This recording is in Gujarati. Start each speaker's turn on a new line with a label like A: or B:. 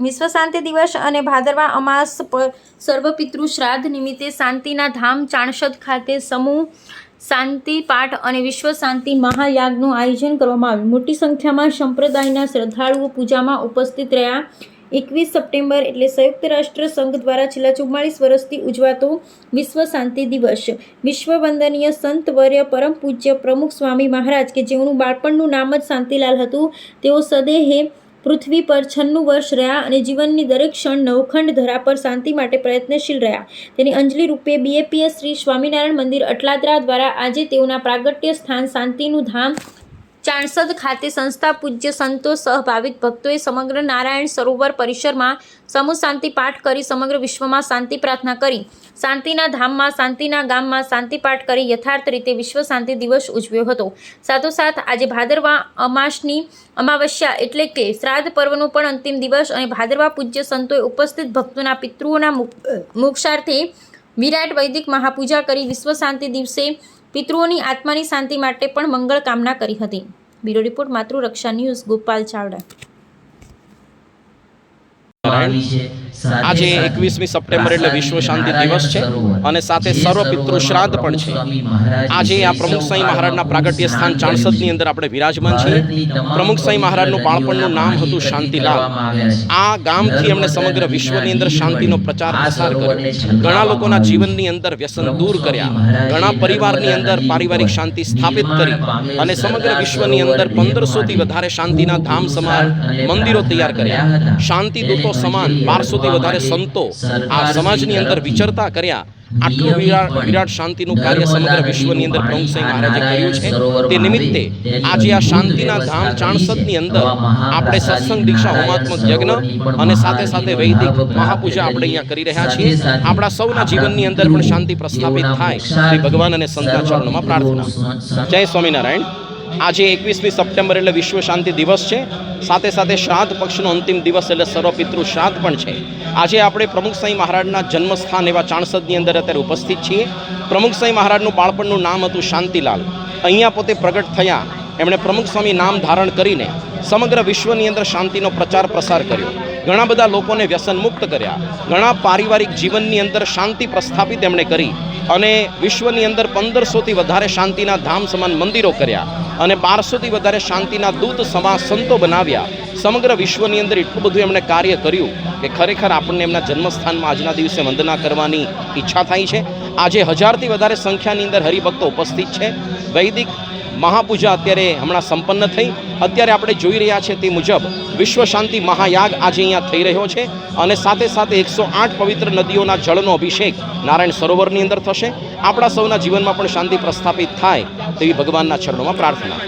A: વિશ્વ શાંતિ દિવસ અને ભાદરવા અમાસ સર્વપિતૃ શ્રાદ્ધ નિમિત્તે શાંતિના ધામ ચાણસદ ખાતે સમૂહ શાંતિ પાઠ અને વિશ્વ શાંતિ મહાયાગનું આયોજન કરવામાં આવ્યું. મોટી સંખ્યામાં સંપ્રદાયના શ્રદ્ધાળુઓ પૂજામાં ઉપસ્થિત રહ્યા. એકવીસ સપ્ટેમ્બર એટલે સંયુક્ત રાષ્ટ્ર સંઘ દ્વારા છેલ્લા ચુમ્માળીસ વર્ષથી ઉજવાતો વિશ્વ શાંતિ દિવસ. વિશ્વ વંદનીય સંત વર્ય પરમ પૂજ્ય પ્રમુખ સ્વામી મહારાજ કે જેઓનું બાળપણનું નામ જ શાંતિલાલ હતું, તેઓ સદેહે પૃથ્વી પર છન્નું વર્ષ રહ્યા અને જીવનની દરેક ક્ષણ નવખંડ ધરા પર શાંતિ માટે પ્રયત્નશીલ રહ્યા. તેની અંજલિ રૂપે બીએપીએસ શ્રી સ્વામિનારાયણ મંદિર અટલાદરા દ્વારા આજે તેઓના પ્રાગટ્ય સ્થાન શાંતિનું ધામ ચાણસદ ખાતે સંસ્થા પૂજ્ય સંતો સહભાવિક ભક્તોએ સમગ્ર નારાયણ સરોવર પરિસરમાં સમૂહ શાંતિ પાઠ કરી સમગ્ર વિશ્વમાં શાંતિ પ્રાર્થના કરી. શાંતિના ધામમાં, શાંતિના ગામમાં શાંતિ પાઠ કરી યથાર્થ રીતે વિશ્વ શાંતિ દિવસ ઉજવ્યો હતો. સાથોસાથ આજે ભાદરવા અમાસની અમાવસ્યા એટલે કે શ્રાદ્ધ પર્વનો પણ અંતિમ દિવસ અને ભાદરવા પૂજ્ય સંતોએ ઉપસ્થિત ભક્તોના પિતૃઓના મુક- મોક્ષાર્થે વિરાટ વૈદિક મહાપૂજા કરી વિશ્વ શાંતિ દિવસે પિતૃઓની આત્માની શાંતિ માટે પણ મંગળ કામના કરી હતી. Bureau report, Matruraksha news, Gopal Chavda.
B: આજે એકવીસમી સપ્ટેમ્બર એટલે વિશ્વ શાંતિ દિવસ છે અને સાથે સર્વ પિતૃ શ્રાદ્ધ પણ છે. આજે આ પ્રમુખ સાંઈ મહારાજના પ્રાગટ્ય સ્થાન ચાણસદની અંદર આપણે વિરાજમાન છીએ. પ્રમુખ સાંઈ મહારાજનું બાળપણનું નામ હતું શાંતિલાલ. આ ગામથી એમણે સમગ્ર વિશ્વની અંદર શાંતિનો પ્રચાર પ્રસાર કર્યો. ઘણા લોકોના જીવનની અંદર વ્યસન દૂર કર્યા. ઘણા પરિવારની અંદર પારિવારિક શાંતિ સ્થાપિત કરી અને સમગ્ર વિશ્વની અંદર પંદરસોથી વધારે શાંતિના ધામ સમાન મંદિરો તૈયાર કર્યા. શાંતિ દૂતો સમાન બારસોથી વધારે સંતો આ સમાજની અંદર વિચરતા કર્યા. આટલું વિરાટ વિરાટ શાંતિનું કાર્ય સમગ્ર વિશ્વની અંદર પ્રમુખસિંહ મહારાજે કર્યું છે. તે નિમિત્તે આજે આ શાંતિના ધામ ચાણસદની અંદર આપણે સત્સંગ દીક્ષા હોમાત્મક યજ્ઞ અને સાથે સાથે વૈદિક મહાપૂજા આપણે અહીંયા કરી રહ્યા છીએ. આપણા સૌના જીવનની અંદર પણ શાંતિ પ્રસ્થાપિત થાય. તે ભગવાન અને સંતના ચરણોમાં પ્રાર્થના. જય સ્વામિનારાયણ. આજે એકવીસમી સપ્ટેમ્બર એટલે વિશ્વ શાંતિ દિવસ છે. સાથે સાથે શ્રાદ્ધ પક્ષનો અંતિમ દિવસ એટલે સર્વપિતૃ શ્રાદ્ધ પણ છે. આજે આપણે પ્રમુખ સાંઈ મહારાજના જન્મસ્થાન એવા ચાણસદની અંદર અત્યારે ઉપસ્થિત છીએ. પ્રમુખ સાંઈ મહારાજનું બાળપણનું નામ હતું શાંતિલાલ. અહીંયા પોતે પ્રગટ થયા. એમણે પ્રમુખ સ્વામી નામ ધારણ કરીને સમગ્ર વિશ્વની અંદર શાંતિનો પ્રચાર પ્રસાર કર્યો. ઘણા બધા લોકોને વ્યસન મુક્ત કર્યા. ઘણા પારિવારિક જીવનની અંદર શાંતિ પ્રસ્થાપિત એમણે કરી. અને વિશ્વની અંદર પંદરસોથી વધારે શાંતિના ધામ સમાન મંદિરો કર્યા. અને બારસોથી વધારે શાંતિના દૂત સમા સંતો બનાવ્યા. સમગ્ર વિશ્વની અંદર એટલું બધું એમણે કાર્ય કર્યું કે ખરેખર આપણને એમના જન્મસ્થાનમાં આજના દિવસે વંદના કરવાની ઈચ્છા થાય છે. આજે હજારથી વધારે સંખ્યાની અંદર હરિભક્તો ઉપસ્થિત છે. વૈદિક મહાપૂજા અત્યારે હમણાં સંપન્ન થઈ. અત્યારે આપણે જોઈ રહ્યા છે તે મુજબ વિશ્વ શાંતિ મહાયાગ આજે અહીંયા થઈ રહ્યો છે અને સાથે સાથે એકસો આઠ પવિત્ર નદીઓના જળનો અભિષેક નારાયણ સરોવરની અંદર થશે. આપણા સૌના જીવનમાં પણ શાંતિ પ્રસ્થાપિત થાય તેવી ભગવાનના ચરણોમાં પ્રાર્થના.